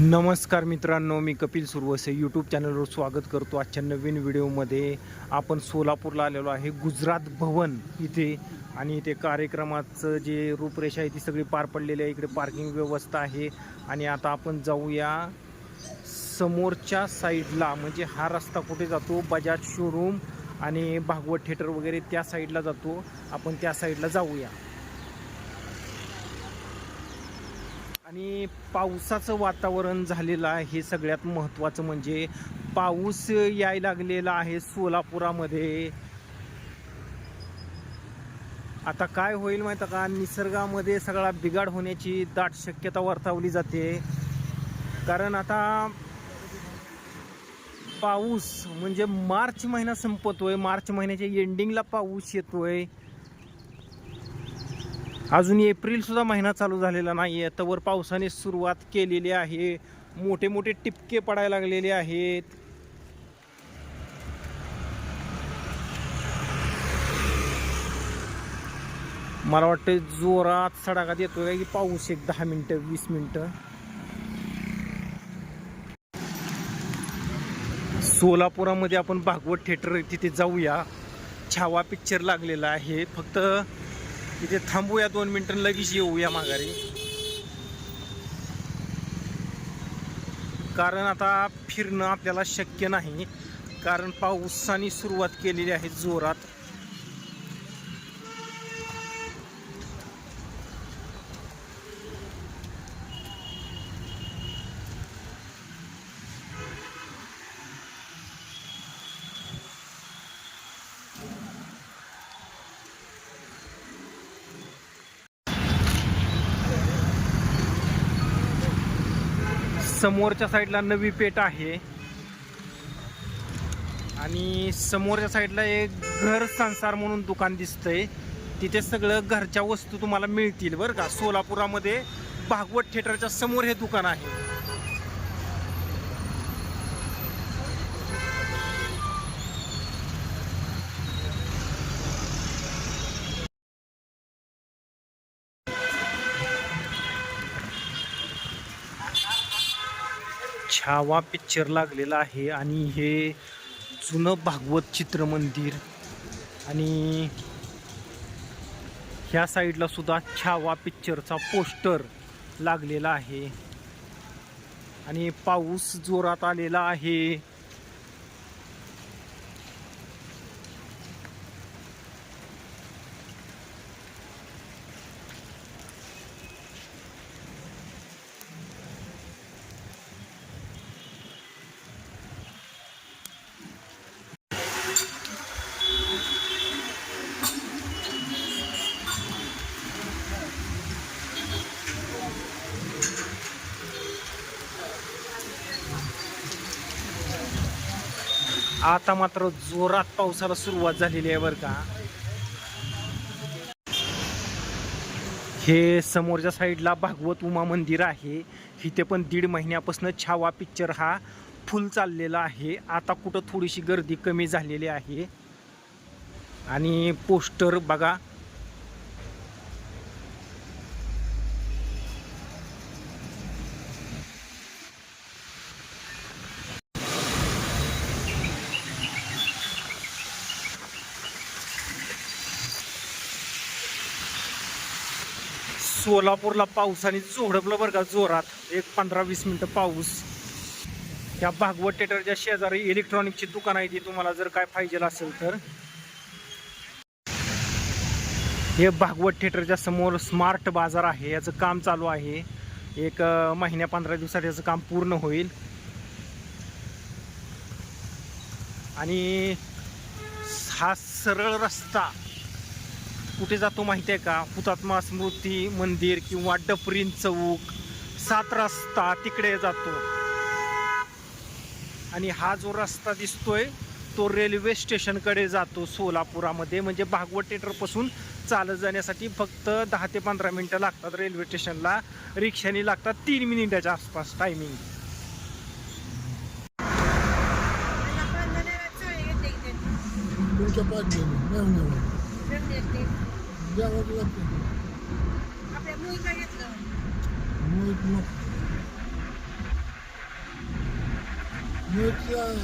नमस्कार मित्रांनो मी कपिल सुरवसे यूट्यूब चॅनलवर स्वागत करतो आजच्या नवीन व्हिडिओमध्ये आपण सोलापूरला आलेलो आहे गुजरात भवन इथे. आणि इथे कार्यक्रमाचं जे रूपरेषा आहे ती सगळी पार पडलेली आहे. इकडे पार्किंग व्यवस्था आहे. आणि आता आपण जाऊया समोरच्या साईडला म्हणजे हा रस्ता कुठे जातो? बजाज शोरूम आणि भागवत थिएटर वगैरे त्या साईडला जातो. आपण त्या साईडला जाऊया. आणि पावसाचं वातावरण झालेलं आहे. हे सगळ्यात महत्त्वाचं म्हणजे पाऊस यायला लागलेला आहे सोलापुरामध्ये. आता काय होईल माहिती का? निसर्गामध्ये सगळा बिघाड होण्याची दाट शक्यता वर्तवली जाते. कारण आता पाऊस म्हणजे मार्च महिना संपतोय. मार्च महिन्याच्या एंडिंगला पाऊस येतोय. अजून एप्रिल सुद्धा महिना चालू झालेला नाही आहे तवर पावसाने सुरुवात केलेली आहे. मोठे मोठे टिपके पडायला लागलेले आहेत. मला वाटतं जोरात सडाकात येतोय की पाऊस एक दहा मिनटं वीस मिनटं. सोलापुरामध्ये आपण भागवत थिएटर तिथे जाऊया. छावा पिक्चर लागलेला आहे. फक्त तिथे थांबूया दोन मिनिटं लगेच येऊया माघारी. कारण आता फिरणं आपल्याला शक्य नाही. कारण पावसाने सुरुवात केलेली आहे जोरात. समोरच्या साईडला नवी पेठ आहे. आणि समोरच्या साईडला एक घर संसार म्हणून दुकान दिसतंय. तिथे सगळं घरच्या वस्तू तुम्हाला मिळतील बरं का. सोलापुरामध्ये भागवत थिएटरच्या समोर हे दुकान आहे. छावा पिक्चर लागलेला आहे आणि हे जुनं भागवत चित्र मंदिर आणि ह्या साईडला सुद्धा छावा पिक्चरचा पोस्टर लागलेला आहे. आणि पाऊस जोरात आलेला आहे. आता मात्र जोरात पावसाला सुरुवात झालेली आहे बरं का. हे समोरच्या साईडला भागवत उमा मंदिर आहे. इथे पण दीड महिन्यापासून छावा पिक्चर हा फुल चाललेला आहे. आता कुठं थोडीशी गर्दी कमी झालेली आहे. आणि पोस्टर बघा सोलापूरला पावसाने झोडपलं बरं का जोरात. एक पंधरा वीस मिनटं पाऊस. या भागवत थिएटरच्या शेजारी इलेक्ट्रॉनिकची दुकान आहे ती तुम्हाला जर काय पाहिजे असेल तर. हे भागवत थिएटरच्या समोर स्मार्ट बाजार आहे. याचं काम चालू आहे. एक महिन्या पंधरा दिवसात याचं काम पूर्ण होईल. आणि हा सरळ रस्ता कुठे जातो माहिती आहे का? हुतात्मा स्मृती मंदिर किंवा डफरीन चौक सात रस्ता तिकडे जातो. आणि हा जो रस्ता दिसतोय तो रेल्वे स्टेशनकडे जातो सोलापुरामध्ये. म्हणजे भागवत थिएटरपासून चालत जाण्यासाठी फक्त दहा ते पंधरा मिनटं लागतात रेल्वे स्टेशनला. रिक्षाने लागतात तीन मिनिटाच्या आसपास टायमिंग तुमच्या de água de lá A muito é Muito bom. Muito ah,